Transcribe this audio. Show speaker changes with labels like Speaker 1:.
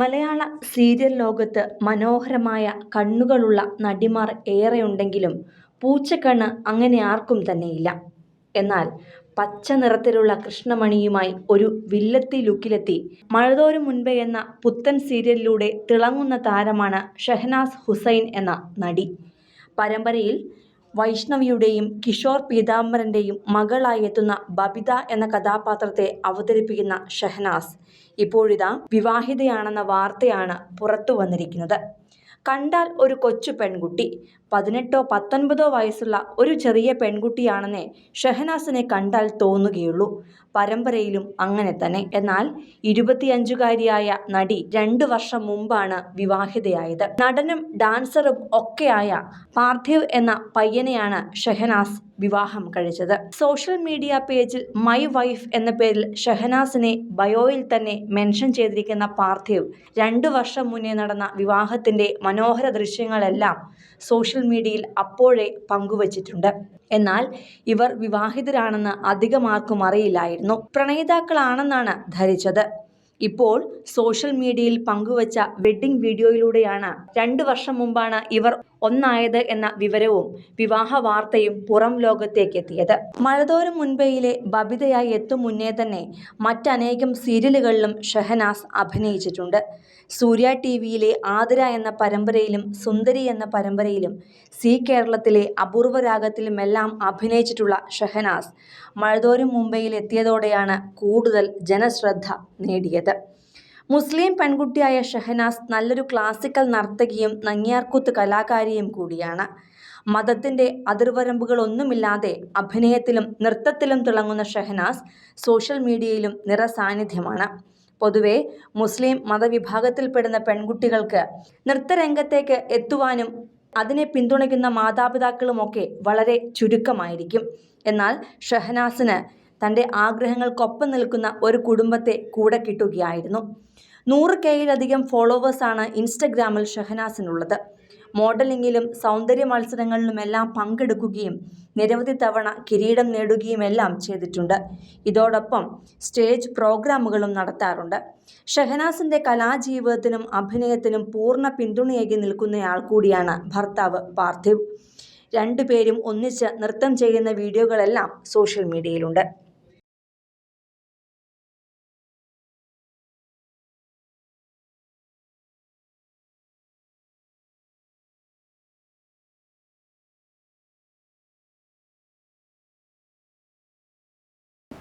Speaker 1: മലയാള serial ലോകത്ത് മനോഹരമായ കണ്ണുകളുള്ള നടിമാർ ഏറെയുണ്ടെങ്കിലും പൂച്ചക്കണ്ണ് അങ്ങനെ ആർക്കും തന്നെയില്ല. എന്നാൽ പച്ച നിറത്തിലുള്ള കൃഷ്ണമണിയുമായി ഒരു വില്ലത്തി ലുക്കിലെത്തി മഴതോരും മുൻപേ എന്ന പുത്തൻ സീരിയലിലൂടെ തിളങ്ങുന്ന താരമാണ് ഷഹനാസ് ഹുസൈൻ എന്ന നടി. പരമ്പരയിൽ വൈഷ്ണവിയുടെയും കിഷോർ പീതാംബരന്റെയും മകളായി എത്തുന്ന ബബിത എന്ന കഥാപാത്രത്തെ അവതരിപ്പിക്കുന്ന ഷഹനാസ് ഇപ്പോഴിതാ വിവാഹിതയാണെന്ന വാർത്തയാണ് പുറത്തുവന്നിരിക്കുന്നത്. കണ്ടാൽ ഒരു കൊച്ചു പെൺകുട്ടി. പതിനെട്ടോ പത്തൊൻപതോ വയസ്സുള്ള ഒരു ചെറിയ പെൺകുട്ടിയാണെന്നേ ഷഹനാസിനെ കണ്ടാൽ തോന്നുകയുള്ളൂ. പരമ്പരയിലും അങ്ങനെ തന്നെ. എന്നാൽ ഇരുപത്തിയഞ്ചുകാരിയായ നടി രണ്ട് വർഷം മുമ്പാണ് വിവാഹിതയായത്. നടനും ഡാൻസറും ഒക്കെയായ പാർത്ഥിവ് എന്ന പയ്യനെയാണ് ഷഹനാസ് വിവാഹം കഴിച്ചത്. സോഷ്യൽ മീഡിയ പേജിൽ മൈ വൈഫ് എന്ന പേരിൽ ഷഹനാസിനെ ബയോയിൽ തന്നെ മെൻഷൻ ചെയ്തിരിക്കുന്ന പാർത്ഥിവ് രണ്ടു വർഷം മുന്നേ നടന്ന വിവാഹത്തിന്റെ മനോഹര ദൃശ്യങ്ങളെല്ലാം സോഷ്യൽ മീഡിയയിൽ അപ്പോഴേ പങ്കുവച്ചിട്ടുണ്ട്. എന്നാൽ ഇവർ വിവാഹിതരാണെന്ന് അധികമാർക്കും അറിയില്ലായിരുന്നു. പ്രണയിതാക്കളാണെന്നാണ് ധരിച്ചത്. ഇപ്പോൾ സോഷ്യൽ മീഡിയയിൽ പങ്കുവച്ച വെഡ്ഡിംഗ് വീഡിയോയിലൂടെയാണ് രണ്ട് വർഷം മുമ്പാണ് ഇവർ ഒന്നായത് എന്ന വിവരവും വിവാഹ വാർത്തയും പുറം ലോകത്തേക്ക് എത്തിയത് മഴതോരം മുൻപേയിലെ ബബിതയായി എത്തും മുന്നേ തന്നെ മറ്റനേകം സീരിയലുകളിലും ഷഹനാസ് അഭിനയിച്ചിട്ടുണ്ട്. സൂര്യ ടി വിയിലെ ആതിര എന്ന പരമ്പരയിലും സുന്ദരി എന്ന പരമ്പരയിലും സി കേരളത്തിലെ അപൂർവരാഗത്തിലുമെല്ലാം അഭിനയിച്ചിട്ടുള്ള ഷഹനാസ് മഴതോരും മുംബൈയിൽ എത്തിയതോടെയാണ് കൂടുതൽ ജനശ്രദ്ധ നേടിയത്. മുസ്ലിം പെൺകുട്ടിയായ ഷഹനാസ് നല്ലൊരു ക്ലാസിക്കൽ നർത്തകിയും നങ്ങിയാർക്കൂത്ത് കലാകാരിയും കൂടിയാണ്. മതത്തിന്റെ അതിർവരമ്പുകളൊന്നുമില്ലാതെ അഭിനയത്തിലും നൃത്തത്തിലും തിളങ്ങുന്ന ഷഹനാസ് സോഷ്യൽ മീഡിയയിലും നിറസാന്നിധ്യമാണ്. പൊതുവെ മുസ്ലിം മതവിഭാഗത്തിൽപ്പെടുന്ന പെൺകുട്ടികൾക്ക് നൃത്തരംഗത്തേക്ക് എത്തുവാനും അതിനെ പിന്തുണയ്ക്കുന്ന മാതാപിതാക്കളുമൊക്കെ വളരെ ചുരുക്കമായിരിക്കും. എന്നാൽ ഷഹനാസിന് തന്റെ ആഗ്രഹങ്ങൾക്കൊപ്പം നിൽക്കുന്ന ഒരു കുടുംബത്തെ കൂടെ കിട്ടുകയായിരുന്നു. നൂറ് കെയിലധികം ഫോളോവേഴ്സാണ് ഇൻസ്റ്റഗ്രാമിൽ ഷഹനാസിനുള്ളത്. മോഡലിംഗിലും സൗന്ദര്യ മത്സരങ്ങളിലുമെല്ലാം പങ്കെടുക്കുകയും നിരവധി തവണ കിരീടം നേടുകയുമെല്ലാം ചെയ്തിട്ടുണ്ട്. ഇതോടൊപ്പം സ്റ്റേജ് പ്രോഗ്രാമുകളും നടത്താറുണ്ട്. ഷഹനാസിന്റെ കലാജീവിതത്തിനും അഭിനയത്തിനും പൂർണ പിന്തുണയേകി നിൽക്കുന്നയാൾ കൂടിയാണ് ഭർത്താവ് പാർത്ഥിവ്. രണ്ടുപേരും ഒന്നിച്ച് നൃത്തം ചെയ്യുന്ന വീഡിയോകളെല്ലാം സോഷ്യൽ മീഡിയയിലുണ്ട്.